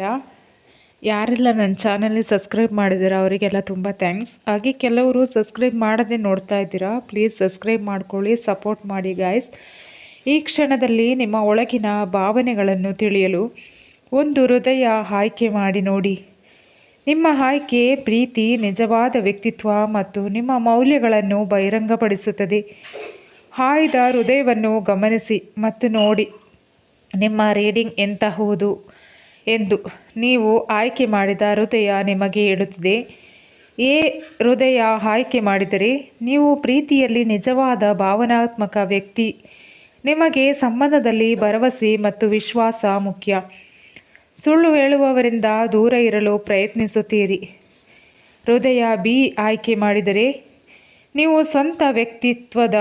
ನಮಸ್ಕಾರ ಯಾರೆಲ್ಲ ನನ್ನ ಚಾನಲ್ಗೆ ಸಬ್ಸ್ಕ್ರೈಬ್ ಮಾಡಿದ್ದೀರಾ? ಅವರಿಗೆಲ್ಲ ತುಂಬ ಥ್ಯಾಂಕ್ಸ್ ಹಾಗೆ ಕೆಲವರು ಸಬ್ಸ್ಕ್ರೈಬ್ ಮಾಡದೆ ನೋಡ್ತಾ ಇದ್ದೀರಾ? ಪ್ಲೀಸ್ ಸಬ್ಸ್ಕ್ರೈಬ್ ಮಾಡ್ಕೊಳ್ಳಿ ಸಪೋರ್ಟ್ ಮಾಡಿ ಗಾಯ್ಸ್ ಈ ಕ್ಷಣದಲ್ಲಿ ನಿಮ್ಮ ಒಳಗಿನ ಭಾವನೆಗಳನ್ನು ತಿಳಿಯಲು ಒಂದು ಹೃದಯ ಆಯ್ಕೆ ಮಾಡಿ ನೋಡಿ. ನಿಮ್ಮ ಆಯ್ಕೆ ಪ್ರೀತಿ, ನಿಜವಾದ ವ್ಯಕ್ತಿತ್ವ ಮತ್ತು ನಿಮ್ಮ ಮೌಲ್ಯಗಳನ್ನು ಬಹಿರಂಗಪಡಿಸುತ್ತದೆ. ಆಯ್ದ ಹೃದಯವನ್ನು ಗಮನಿಸಿ ಮತ್ತು ನೋಡಿ. ನಿಮ್ಮ ರೀಡಿಂಗ್ ಎಂತಹುದು ಎಂದು ನೀವು ಆಯ್ಕೆ ಮಾಡಿದ ಹೃದಯ ನಿಮಗೆ ಹೇಳುತ್ತಿದೆ. ಎ ಹೃದಯ, ಆಯ್ಕೆ ಮಾಡಿದರೆ ನೀವು ಪ್ರೀತಿಯಲ್ಲಿ ನಿಜವಾದ ಭಾವನಾತ್ಮಕ ವ್ಯಕ್ತಿ. ನಿಮಗೆ ಸಂಬಂಧದಲ್ಲಿ ಭರವಸೆ ಮತ್ತು ವಿಶ್ವಾಸ ಮುಖ್ಯ. ಸುಳ್ಳು ಹೇಳುವವರಿಂದ ದೂರ ಇರಲು ಪ್ರಯತ್ನಿಸುತ್ತೀರಿ. ಹೃದಯ ಬಿ, ಆಯ್ಕೆ ಮಾಡಿದರೆ ನೀವು ಸ್ವಂತ ವ್ಯಕ್ತಿತ್ವದ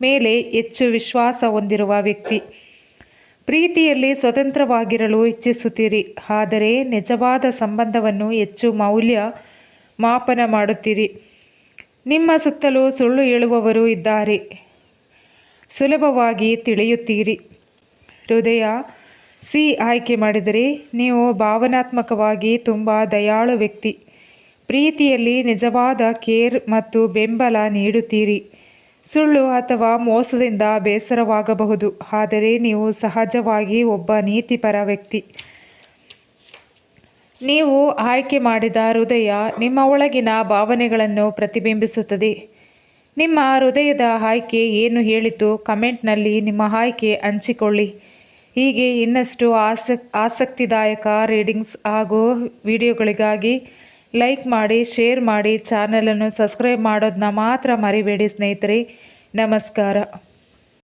ಮೇಲೆ ಹೆಚ್ಚು ವಿಶ್ವಾಸ ಹೊಂದಿರುವ ವ್ಯಕ್ತಿ. ಪ್ರೀತಿಯಲ್ಲಿ ಸ್ವತಂತ್ರವಾಗಿರಲು ಇಚ್ಛಿಸುತ್ತೀರಿ. ಆದರೆ ನಿಜವಾದ ಸಂಬಂಧವನ್ನು ಹೆಚ್ಚು ಮೌಲ್ಯ ಮಾಪನ ಮಾಡುತ್ತೀರಿ. ನಿಮ್ಮ ಸುತ್ತಲೂ ಸುಳ್ಳು ಹೇಳುವವರು ಇದ್ದಾರೆ. ಸುಲಭವಾಗಿ ತಿಳಿಯುತ್ತೀರಿ. ಹೃದಯ, ಸಿ, ಆಯ್ಕೆ ಮಾಡಿದರೆ ನೀವು ಭಾವನಾತ್ಮಕವಾಗಿ ತುಂಬ ದಯಾಳು ವ್ಯಕ್ತಿ. ಪ್ರೀತಿಯಲ್ಲಿ ನಿಜವಾದ ಕೇರ್ ಮತ್ತು ಬೆಂಬಲ ನೀಡುತ್ತೀರಿ. ಸುಳ್ಳು ಅಥವಾ ಮೋಸದಿಂದ ಬೇಸರವಾಗಬಹುದು. ಆದರೆ ನೀವು ಸಹಜವಾಗಿ ಒಬ್ಬ ನೀತಿಪರ ವ್ಯಕ್ತಿ. ನೀವು ಆಯ್ಕೆ ಮಾಡಿದ ಹೃದಯ ನಿಮ್ಮ ಒಳಗಿನ ಭಾವನೆಗಳನ್ನು ಪ್ರತಿಬಿಂಬಿಸುತ್ತದೆ. ನಿಮ್ಮ ಹೃದಯದ ಆಯ್ಕೆ ಏನು ಹೇಳಿತು ಕಮೆಂಟ್ನಲ್ಲಿ ನಿಮ್ಮ ಆಯ್ಕೆ ಹಂಚಿಕೊಳ್ಳಿ. ಹೀಗೆ ಇನ್ನಷ್ಟು ಆಸಕ್, ಆಸಕ್ತಿದಾಯಕ ರೀಡಿಂಗ್ಸ್ ಹಾಗೂ ವಿಡಿಯೋಗಳಿಗಾಗಿ ಲೈಕ್ ಮಾಡಿ ಶೇರ್ ಮಾಡಿ ಚಾನಲನ್ನು ಸಬ್ಸ್ಕ್ರೈಬ್ ಮಾಡೋದನ್ನ ಮಾತ್ರ ಮರಿಬೇಡಿ ಸ್ನೇಹಿತರೆ. ನಮಸ್ಕಾರ.